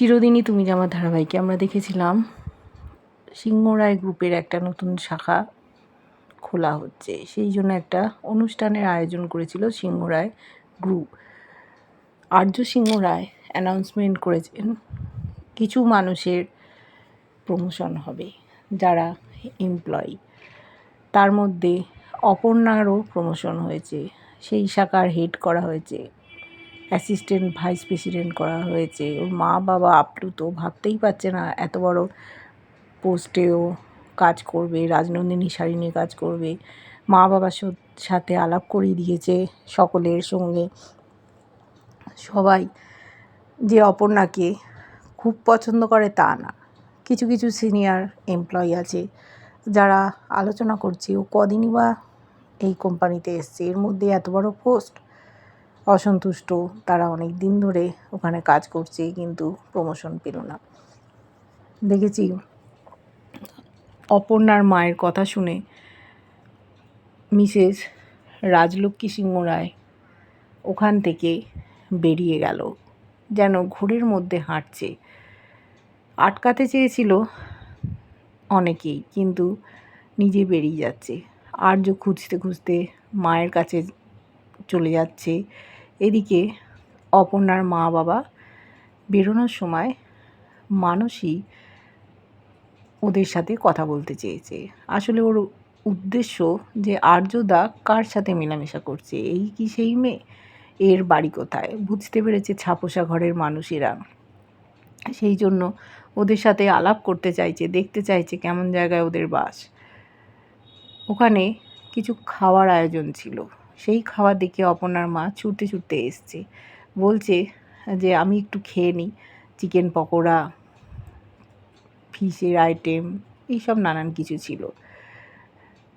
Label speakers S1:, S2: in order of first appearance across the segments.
S1: চিরদিনই তুমি যে আমার ধারাবাহিকে আমরা দেখেছিলাম সিংহরায় গ্রুপের একটা নতুন শাখা খোলা হচ্ছে। সেই জন্য একটা অনুষ্ঠানের আয়োজন করেছিল সিংহরায় গ্রুপ। আর্য সিংহ রায় অ্যানাউন্সমেন্ট করেছেন, কিছু মানুষের প্রমোশন হবে যারা এমপ্লয়ি। তার মধ্যে অপর্ণারও প্রমোশন হয়েছে, সেই শাখার হেড করা হয়েছে। অ্যাসিস্ট্যান্ট ভাইস প্রেসিডেন্ট করা হয়েছে। ওর মা বাবা আপ্লুত ভাবতেই পারছে না এত বড় পোস্টেও কাজ করবে, রাজনন্দিনী শাড়ি নিয়ে কাজ করবে। মা বাবার সাথে আলাপ করিয়ে দিয়েছে সকলের সঙ্গে। সবাই যে অপর্ণাকে খুব পছন্দ করে তা না। কিছু কিছু সিনিয়র এমপ্লয়ি আছে যারা আলোচনা করছে, ও কদিনই বা এই কোম্পানিতে এসছে। এর মধ্যে এত বড় পোস্ট অসন্তুষ্ট। তারা অনেক দিন ধরে ওখানে কাজ করছে, কিন্তু প্রমোশন পেল না। দেখেছি অপর্ণার মায়ের কথা শুনে মিসেস রাজলক্ষ্মী সিংহ রায় ওখান থেকে বেরিয়ে গেল, যেন ঘোরের মধ্যে হাঁটছে। আটকাতে চেয়েছিল অনেকেই, কিন্তু নিজে বেরিয়ে যাচ্ছে। আর্য খুঁজতে খুঁজতে মায়ের কাছে চলে যাচ্ছে এদিকে অপর্ণার মা বাবা বেরোনোর সময় মানসী ওদের সাথে কথা বলতে চেয়েছে। আসলে ওর উদ্দেশ্য যে আর্যদা কার সাথে মেলামেশা করছে? এই কি সেই মেয়ে? এর বাড়ি কোথায়? বুঝতে পেরেছে ছাপোষা ঘরের মানুষেরা। সেই জন্য ওদের সাথে আলাপ করতে চাইছে, দেখতে চাইছে কেমন জায়গায় ওদের বাস। ওখানে কিছু খাওয়ার আয়োজন ছিল। সেই খাওয়া দেখে অপর্ণার মা ছুটতে ছুটতে এসছে। বলছে যে, আমি একটু খেয়ে নিই। চিকেন পকোড়া, ফিশের আইটেম এইসব নানান কিছু ছিল।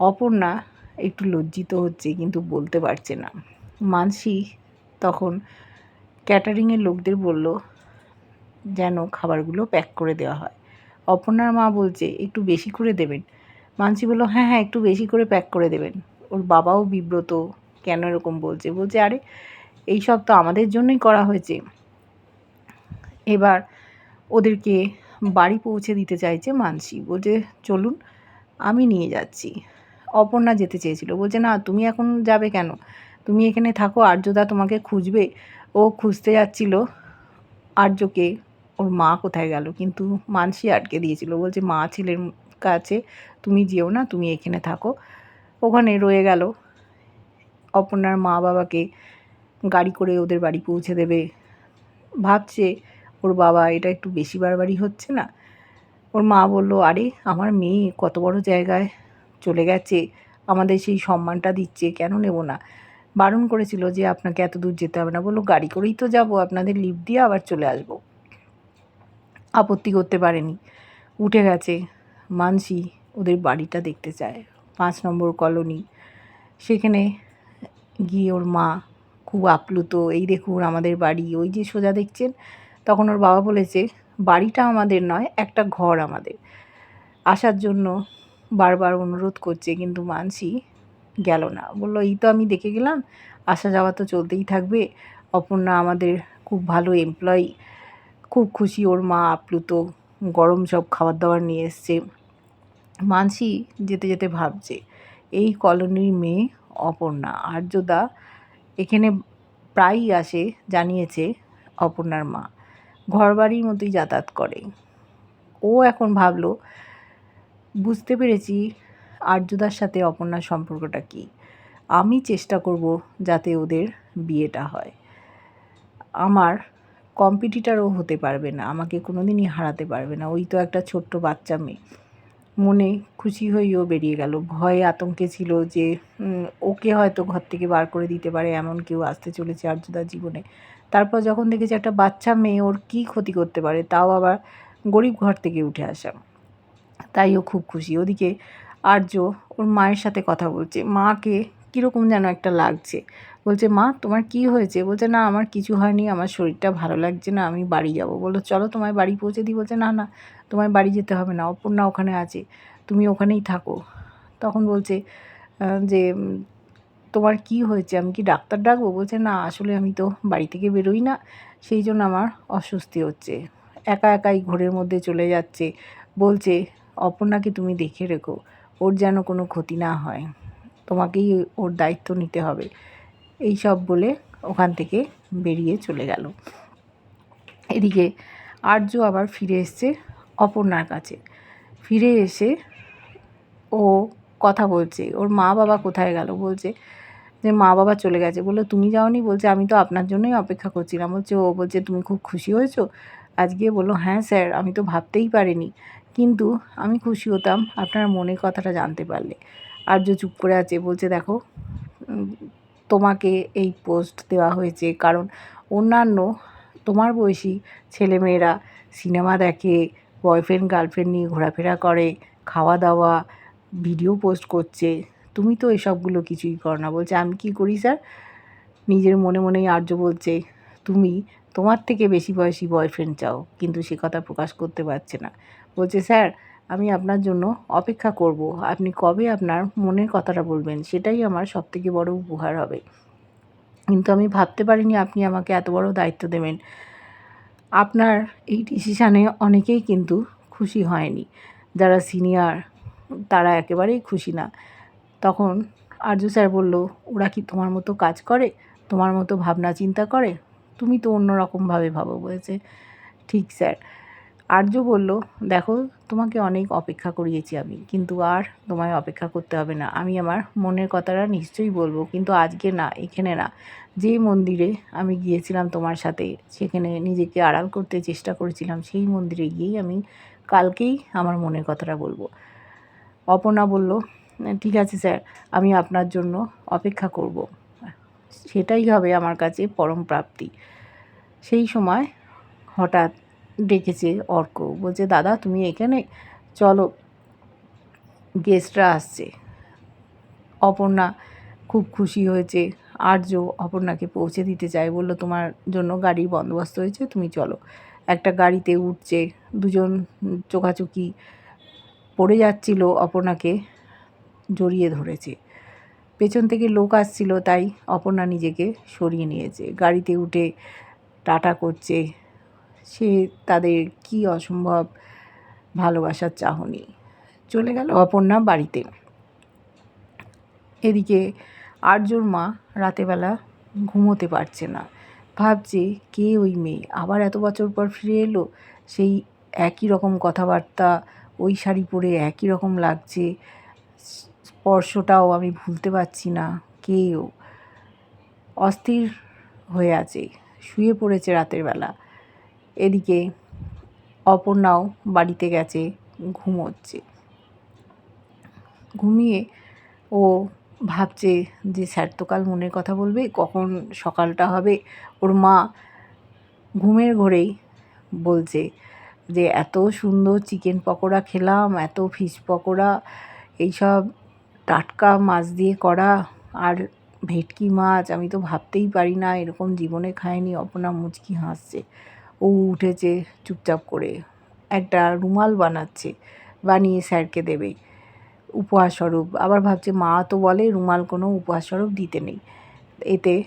S1: অপর্ণা একটু লজ্জিত হচ্ছে, কিন্তু বলতে পারছে না। মানসি তখন ক্যাটারিংয়ের লোকদের বলল, যেন খাবারগুলো প্যাক করে দেওয়া হয়। অপর্ণার মা বলছে, একটু বেশি করে দেবেন? মানসি বলল হ্যাঁ হ্যাঁ একটু বেশি করে প্যাক করে দেবেন। ওর বাবাও বিব্রত কেন এরকম বলছে? বলছে, আরে এই সব তো আমাদের জন্যই করা হয়েছে। এবার ওদেরকে বাড়ি পৌঁছে দিতে চাইছে মানসি। বলছে, চলুন, আমি নিয়ে যাচ্ছি। অপর্ণা যেতে চেয়েছিল। বলছে, না, তুমি এখন যাবে কেন? তুমি এখানে থাকো, আর্যদা তোমাকে খুঁজবে। ও খুঁজতে যাচ্ছিল আর্যকে, ওর মা কোথায় গেল? কিন্তু মানসি আটকে দিয়েছিল। বলছে, মা, ছেলের কাছে তুমি যেও না, তুমি এখানে থাকো। ওখানে রয়ে গেল অপর্ণার মা বাবাকে গাড়ি করে ওদের বাড়ি পৌঁছে দেবে। ভাবছে, ওর বাবা এটা একটু বেশি বাড়াবাড়ি হচ্ছে না? ওর মা বলল, আরে, আমার মেয়ে কত বড় জায়গায় চলে গেছে। আমাদের সেই সম্মানটা দিচ্ছে, কেন নেব না? বারণ করেছিল যে, আপনাকে এত দূর যেতে হবে না। বলল, গাড়ি করেই তো যাব, আপনাদের লিফট দিয়ে আবার চলে আসব। আপত্তি করতে পারেনি। উঠে গেছে। মানসি ওদের বাড়িটা দেখতে চায়। পাঁচ নম্বর কলোনি। সেখানে গিয়ে ওর মা খুব আপ্লুত, এই দেখুন আমাদের বাড়ি। ওই যে সোজা দেখছেন? তখন ওর বাবা বলেছে, বাড়িটা আমাদের নয়, একটা ঘর আমাদের। আসার জন্য বারবার অনুরোধ করছে, কিন্তু মানসি গেল না। বলল, এই তো আমি দেখে গেলাম, আসা যাওয়া তো চলতেই থাকবে। অপর্ণা আমাদের খুব ভালো এমপ্লয়ি খুব খুশি ওর মা আপ্লুত, গরম সব খাবার দাবার নিয়ে এসছে। মানসি যেতে যেতে ভাবছে, এই কলোনির মেয়ে অপর্ণা। আর্যদা এখানে প্রায়ই আসে, জানিয়েছে অপর্ণার মা। ঘরবাড়ির মতোই যাতায়াত করে। ও এখন ভাবলো, বুঝতে পেরেছি আর্যদার সাথে অপর্ণার সম্পর্কটা কী। আমি চেষ্টা করব যাতে ওদের বিয়েটা হয়। আমার কম্পিটিটারও হতে পারবে না, আমাকে কোনো দিনই হারাতে পারবে না। ওই তো একটা ছোট্ট বাচ্চা মেয়ে। মনে খুশি হয়েও বেরিয়ে গেল। ভয়ে আতঙ্কে ছিল যে ওকে হয়তো ঘর থেকে বার করে দিতে পারে এমন কেউ আসতে চলেছে আর্যদার জীবনে। তারপর যখন দেখেছি একটা বাচ্চা মেয়ে ওর কী ক্ষতি করতে পারে তাও আবার গরিব ঘর থেকে উঠে আসা। তাই ও খুব খুশি। ওদিকে আর্য ওর মায়ের সাথে কথা বলছে। মাকে কীরকম যেন একটা লাগছে। বলছে, মা, তোমার কি হয়েছে? বলছে, না, আমার কিছু হয়নি, আমার শরীরটা ভালো লাগছে না, আমি বাড়ি যাব। বলল, চলো, তোমায় বাড়ি পৌঁছে দিই। বলছে, না না, তোমায় বাড়ি যেতে হবে না, অপর্ণা ওখানে আছে, তুমি ওখানেই থাকো। তখন বলছে যে, তোমার কি হয়েছে, আমি কি ডাক্তার ডাকবো? বলছে, না, আসলে আমি তো বাড়ি থেকে বেরোই না, সেই জন্য আমার অস্বস্তি হচ্ছে। একা একাই ঘোরের মধ্যে চলে যাচ্ছে। বলছে, অপর্ণাকে তুমি দেখে রেখো, ওর যেন কোনো ক্ষতি না হয়। তোমাকেই ওর দায়িত্ব নিতে হবে। এই সব বলে ওখান থেকে বেরিয়ে চলে গেল। এদিকে আর্য আবার ফিরে এসছে অপর্ণার কাছে। ফিরে এসে ও কথা বলছে, ওর মা বাবা কোথায় গেল? বলছে যে, মা বাবা চলে গেছে। বলল, তুমি যাওনি? বলছে, আমি তো আপনার জন্যই অপেক্ষা করছিলাম। বলছে, ও বলছে, তুমি খুব খুশি হয়েছো? আজকে বলল হ্যাঁ স্যার, আমি তো ভাবতেই পারিনি। কিন্তু আমি খুশি হতাম, আপনার মনের কথাটা জানতে পারলে। আর্য চুপ করে আছে, বলছে, দেখো তোমাকে এই পোস্ট দেওয়া হয়েছে, কারণ অন্যান্য তোমার বয়সী ছেলেমেয়েরা সিনেমা দেখে, বয়ফ্রেন্ড, গার্লফ্রেন্ড নিয়ে ঘোরাফেরা করে খাওয়া দাওয়া ভিডিও পোস্ট করছে। তুমি তো এসবগুলো কিছুই করো না। বলছে, আমি কি করি, স্যার? নিজের মনে মনেই আর্য বলছে, তুমি তোমার থেকে বেশি বয়সী বয়ফ্রেন্ড চাও, কিন্তু সে কথা প্রকাশ করতে পারছে না। বলছে, স্যার আমি আপনার জন্য অপেক্ষা করব। আপনি কবে আপনার মনের কথাটা বলবেন? সেটাই আমার সবথেকে বড় উপহার হবে। কিন্তু আমি ভাবতে পারিনি আপনি আমাকে এত বড় দায়িত্ব দেবেন। আপনার এই ডিসিশানে অনেকেই কিন্তু খুশি হয়নি। যারা সিনিয়র তারা একেবারেই খুশি না। তখন আর্য স্যার বলল, ওরা কি তোমার মতো কাজ করে? তোমার মতো ভাবনা চিন্তা করে? তুমি তো অন্যরকমভাবে ভাবো, বলেছে। ঠিক স্যার। আর্য বলল, দেখো, তোমাকে অনেক অপেক্ষা করিয়েছি আমি, কিন্তু আর তোমায় অপেক্ষা করতে হবে না। আমি আমার মনের কথাটা নিশ্চয়ই বলব, কিন্তু আজকে না, এখানে না। যে মন্দিরে আমি গিয়েছিলাম তোমার সাথে, সেখানে নিজেকে আড়াল করতে চেষ্টা করেছিলাম, সেই মন্দিরে গিয়েই আমি কালকেই আমার মনের কথাটা বলব। অপর্ণা বলল, ঠিক আছে স্যার, আমি আপনার জন্য অপেক্ষা করব। সেটাই হবে আমার কাছে পরম প্রাপ্তি। সেই সময় হঠাৎ ডেকেছে অর্ক। বলছে, দাদা, তুমি এখানে? চলো। গেস্টরা আসছে। অপর্ণা খুব খুশি হয়েছে। আর্য অপর্ণাকে পৌঁছে দিতে চায় বলল, তোমার জন্য গাড়ির বন্দোবস্ত হয়েছে, তুমি চলো। একটা গাড়িতে উঠছে। দুজন চোখাচোখি পড়ে যাচ্ছিল অপর্ণাকে জড়িয়ে ধরেছে। পেছন থেকে লোক আসছিল, তাই অপর্ণা নিজেকে সরিয়ে নিয়েছে। গাড়িতে উঠে টাটা করছে। সে তাদের কি অসম্ভব ভালোবাসার চাহনি। চলে গেল অপর্ণা বাড়িতে। এদিকে আর্যর মা রাতেবেলা ঘুমোতে পারছে না। ভাবছে, কে ওই মেয়ে? আবার এত বছর পর ফিরে এলো? সেই একই রকম কথাবার্তা, ওই শাড়ি পরে একই রকম লাগছে। স্পর্শটাও আমি ভুলতে পারছি না। কে ও? অস্থির হয়ে আছে। শুয়ে পড়েছে রাতের বেলা। এদিকে অপর্ণাও বাড়িতে গেছে, ঘুমোচ্ছে। ঘুমিয়ে ও ভাবছে যে, স্যার তো কাল মনের কথা বলবে, কখন সকালটা হবে? ওর মা ঘুমের ঘোরেই বলছে যে, এত সুন্দর চিকেন পকোড়া খেলাম, এত ফিশ পকোড়া, এইসব টাটকা মাছ দিয়ে করা আর ভেটকি মাছ, আমি তো ভাবতেই পারি না, এরকম জীবনে খায়নি অপনা মুচকি হাসছে। ও উঠেছে চুপচাপ করে। একটা রুমাল বানাচ্ছে, বানিয়ে স্যারকে দেবে। উপহার স্বরূপ আবার ভাবছে, মা তো বলে রুমাল কোনো উপহার স্বরূপ দিতে নেই। এতে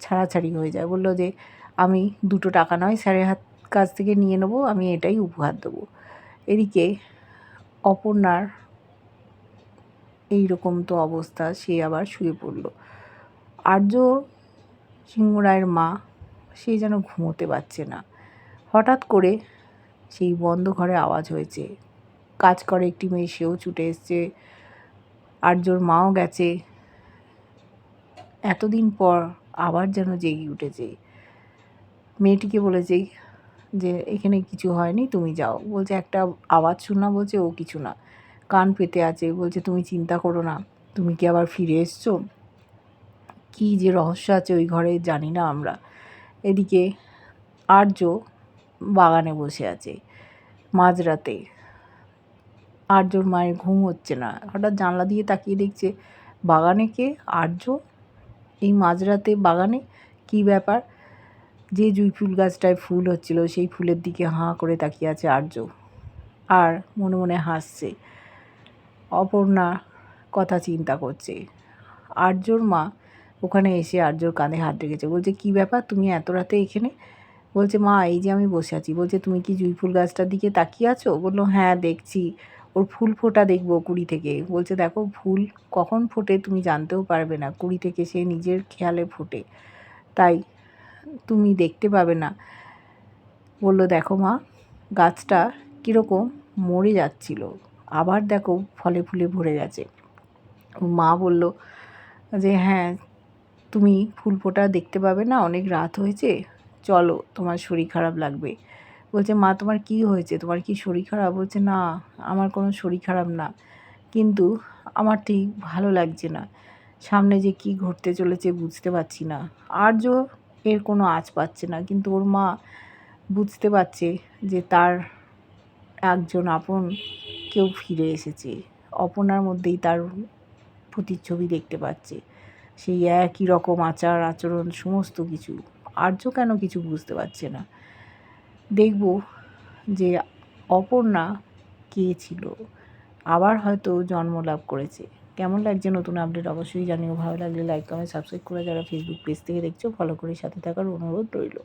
S1: ছাড়াছাড়ি হয়ে যায়। বলল যে, আমি দুটো টাকা নয়, স্যারের হাত কাছ থেকে নিয়ে নেব, আমি এটাই উপহার দেবো। এদিকে অপর্ণার এই রকম তো অবস্থা, সে আবার শুয়ে পড়ল। আর্য সিংহরায়ের মা, সে যেন ঘুমোতে পারছে না। হঠাৎ করে সেই বন্ধ ঘরে আওয়াজ হয়েছে। কাজ করে একটি মেয়ে, সেও ছুটে এসছে। আর্যর মাও গেছে। এতদিন পর আবার যেন জেগে উঠেছে। মেয়েটিকে বলেছে যে, এখানে কিছু হয়নি, তুমি যাও। বলছে, একটা আওয়াজ শুনলাম বলছে, ও কিছু না। কান পেতে আছে। বলছে, তুমি চিন্তা করো না। তুমি কি আবার ফিরে এসছো? কী যে রহস্য আছে ওই ঘরে জানি না আমরা। এদিকে আর্য বাগানে বসে আছে, মাঝরাতে। আর্যর মায়ের ঘুম হচ্ছে না। হঠাৎ জানলা দিয়ে তাকিয়ে দেখছে, বাগানে কে? আর্য? এই মাঝরাতে বাগানে? কি ব্যাপার? যে জুই ফুল গাছটায় ফুল হচ্ছিল, সেই ফুলের দিকে হাঁ করে তাকিয়ে আছে আর্য। আর মনে মনে হাসছে। অপর্ণা কথা চিন্তা করছে। আর্যর মা ওখানে এসে আর্যর কাঁধে হাত রেখেছে। বলছে, কী ব্যাপার? তুমি এত রাতে এখানে? বলছে, মা, এই যে আমি বসে আছি। বলছে, তুমি কি জুঁই ফুল গাছটার দিকে তাকিয়ে আছো? বলল হ্যাঁ দেখছি। ওর ফুল ফোটা দেখব কুড়ি থেকে। বলছে, দেখো, ফুল কখন ফোটে তুমি জানতেও পারবে না। কুড়ি থেকে সে নিজের খেয়ালে ফোটে। তাই তুমি দেখতে পাবে না। বলল, দেখো মা, গাছটা কীরকম মরে যাচ্ছিল। আবার দেখো ফলে ফুলে ভরে গেছে। মা বলল যে হ্যাঁ তুমি ফুল ফোটা দেখতে পাবে না। অনেক রাত হয়েছে। চলো, তোমার শরীর খারাপ লাগবে। বলছে, মা, তোমার কি হয়েছে? তোমার কি শরীর খারাপ? বলছে, না, আমার কোনো শরীর খারাপ না। কিন্তু আমার ঠিক ভালো লাগছে না। সামনে যে কি ঘটতে চলেছে বুঝতে পারছি না। আর্য এর কোনো আঁচ পাচ্ছে না। কিন্তু ওর মা বুঝতে পারছে যে তার একজন আপন কেউ ফিরে এসেছে। অপনার মধ্যেই তার প্রতিচ্ছবি দেখতে পাচ্ছে। সেই একই রকম আচার, আচরণ, সমস্ত কিছু। আর্য কেন কিছু বুঝতে পারছে না? দেখব যে অপর্ণা কে ছিল? আবার হয়তো জন্ম লাভ করেছে। কেমন লাগছে নতুন আপডেট অবশ্যই জানিও। ভালো লাগলে লাইক কমেন্ট সাবস্ক্রাইব করে যারা ফেসবুক পেজ থেকে দেখছ ফলো করে সাথে থাকার অনুরোধ রইল।